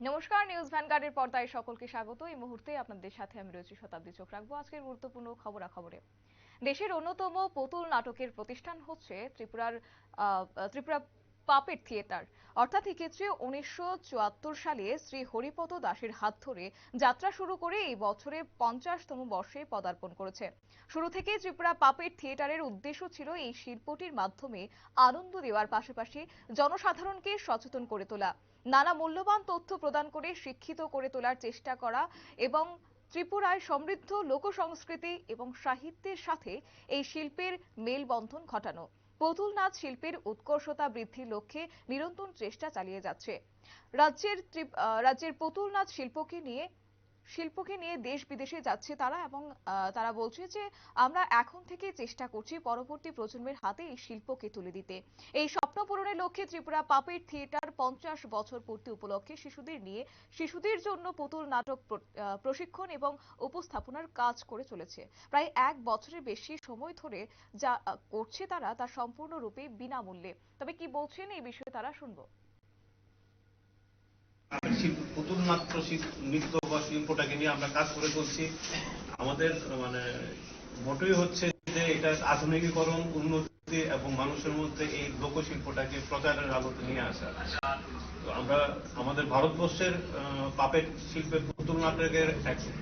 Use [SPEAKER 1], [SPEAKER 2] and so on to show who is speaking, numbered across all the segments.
[SPEAKER 1] নমস্কার, নিউজ ভ্যানগার্ডের পর্দায় সকলকে স্বাগত। এই মুহূর্তে আপনাদের সাথে আমি রয়েছি শতাব্দী চোখ রাখব। আজকের গুরুত্বপূর্ণ খবরাখবরে। দেশের অন্যতম পুতুল নাটকের প্রতিষ্ঠান হচ্ছে ত্রিপুরার ত্রিপুরা পাপেট থিয়েটার। অর্থাৎ এক্ষেত্রে উনিশশো চুয়াত্তর সালে শ্রী হরিপদ দাসের হাত ধরে যাত্রা শুরু করে এই বছরে পঞ্চাশতম বর্ষে পদার্পণ করেছে। শুরু থেকে ত্রিপুরা পাপেট থিয়েটারের উদ্দেশ্য ছিল এই শিল্পটির মাধ্যমে আনন্দ দেওয়ার পাশাপাশি জনসাধারণকে সচেতন করে তোলা, নানা মূল্যবান তথ্য প্রদান করে শিক্ষিত করে তোলার চেষ্টা করা এবং ত্রিপুরায় সমৃদ্ধ লোক সংস্কৃতি এবং সাহিত্যের সাথে এই শিল্পের মেলবন্ধন ঘটানো। পুতুল নাচ শিল্পের উৎকর্ষতা বৃদ্ধির লক্ষ্যে নিরন্তর চেষ্টা চালিয়ে যাচ্ছে। রাজ্যের রাজ্যের পুতুল নাচ শিল্পকে নিয়ে শিল্পকে নিয়ে দেশ বিদেশে যাচ্ছে তারা এবং তারা বলছে যে আমরা এখন থেকে চেষ্টা করছি পরবর্তী প্রজন্মের হাতে এই শিল্পকে তুলে দিতে। এই স্বপ্ন পূরণের লক্ষ্যে ত্রিপুরা পাপের থিয়েটার পঞ্চাশ বছর পূর্তি উপলক্ষে শিশুদের নিয়ে শিশুদের জন্য পুতুল নাটক প্রশিক্ষণ এবং উপস্থাপনার কাজ করে চলেছে। প্রায় এক বছরের বেশি সময় ধরে যা করছে তারা তা সম্পূর্ণরূপে বিনামূল্যে। তবে কি বলছেন এই বিষয়ে তারা শুনব।
[SPEAKER 2] নৃত্য বা শিল্পটাকে নিয়ে আমরা কাজ করে চলছি। আমাদের মানে মোটই হচ্ছে যে এটা আধুনিকীকরণ, উন্নতি এবং মানুষের মধ্যে এই লোকশিল্পটাকে প্রচারের আলোতে নিয়ে আসা। তো আমরা, আমাদের ভারতবর্ষের পাপেট শিল্পের পুতুল নাটকের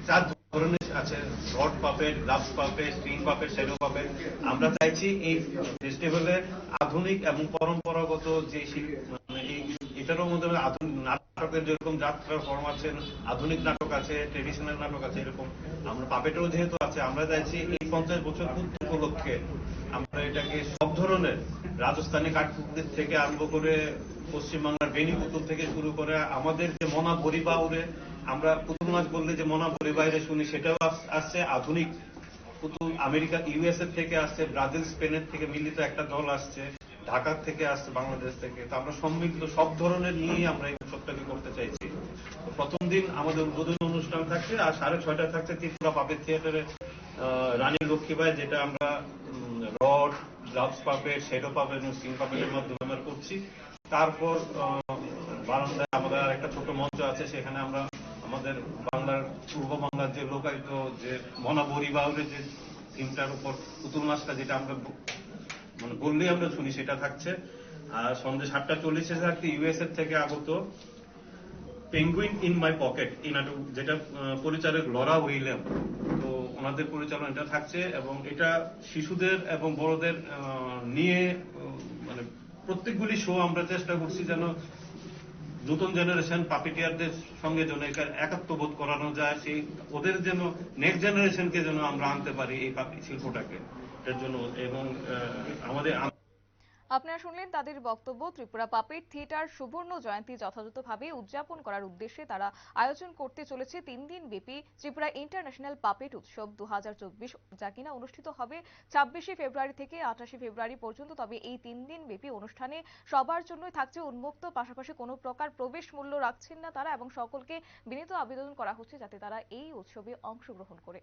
[SPEAKER 2] চার ধরনের আছে। Rod puppet gloves puppet puppet puppet আমরা চাইছি এই ফেস্টিভ্যালে আধুনিক এবং পরম্পরাগত যে শিল্প এটারও মধ্যে নাটকের যেরকম যাত্রার ফর্ম আছে, আধুনিক নাটক আছে ট্রেডিশনাল নাটক আছে এরকম। আমরা পাপেটও যেহেতু আছে, আমরা চাইছি এই পঞ্চাশ বছর পূর্তি উপলক্ষে আমরা এটাকে সব ধরনের রাজস্থানী কাঠপুতলির থেকে আরম্ভ করে পশ্চিমবাংলার বেনি পুতুল থেকে শুরু করে আমাদের যে মনা পরিবারে আমরা পুতুল নাচ বললে যে মনা পরিবারে শুনি, সেটাও আসছে। আধুনিক পুতুল আমেরিকা ইউএসএ থেকে আসছে, ব্রাজিল, স্পেনের থেকে মিলিত একটা দল আসছে। ঢাকার থেকে আসছে, বাংলাদেশ থেকে। তো আমরা সমৃদ্ধ সব ধরনের নিয়েই আমরা এই উৎসবটাকে করতে চাইছি। প্রথম দিন আমাদের উদ্বোধনী অনুষ্ঠান থাকছে, আর সাড়ে ছয়টায় থাকছে ত্রিপুরা পাপের থিয়েটারে রানী লক্ষ্মীবাই যেটা আমরা rod, gloves puppet shadow puppet এবং স্টিং পাপেটের মাধ্যমে আমরা করছি। তারপর বারান্দায় আমাদের আর একটা ছোট মঞ্চ আছে, সেখানে আমরা আমাদের বাংলার, পূর্ব বাংলার যে লোকায়িত যে মনাবরি বাউলের যে থিমটার উপর পুতুল নাচটা যেটা আমরা মানে বললেই আমরা শুনি, সেটা থাকছে। আর সন্ধ্যে সাতটা চল্লিশে থাকছে ইউএসএ থেকে আগত পেঙ্গুইন ইন মাই পকেট এই নাটক যেটা পরিচালক লরা উইলিয়াম। তো ওনাদের পরিচালনাটা থাকছে এবং এটা শিশুদের এবং বড়দের নিয়ে মানে প্রত্যেকগুলি শো আমরা চেষ্টা করছি যেন নতুন জেনারেশন পাপিটিয়ারদের সঙ্গে যেন একা- একাত্মবোধ করানো যায়, সেই, ওদের যেন নেক্সট জেনারেশনকে যেন আমরা আনতে পারি এই শিল্পটাকে। জন্য এবং আমাদের
[SPEAKER 1] আপনারা শুনলেন তাদের বক্তব্য, ত্রিপুরা পাপেট থিয়েটার সুবর্ণ জয়ন্তী যথাযথভাবে উদযাপন করার উদ্দেশ্যে তারা আয়োজন করতে চলেছে তিন দিন ব্যাপী ত্রিপুরা ইন্টারন্যাশনাল পাপেট উৎসব দু যা কিনা অনুষ্ঠিত হবে ছাব্বিশে ফেব্রুয়ারি থেকে আঠাশে ফেব্রুয়ারি পর্যন্ত। তবে এই তিন দিন ব্যাপী অনুষ্ঠানে সবার জন্যই থাকছে উন্মুক্ত, পাশাপাশি কোনো প্রকার প্রবেশ মূল্য রাখছেন না তারা এবং সকলকে বিনীত আবেদন করা হচ্ছে যাতে তারা এই উৎসবে অংশগ্রহণ করে।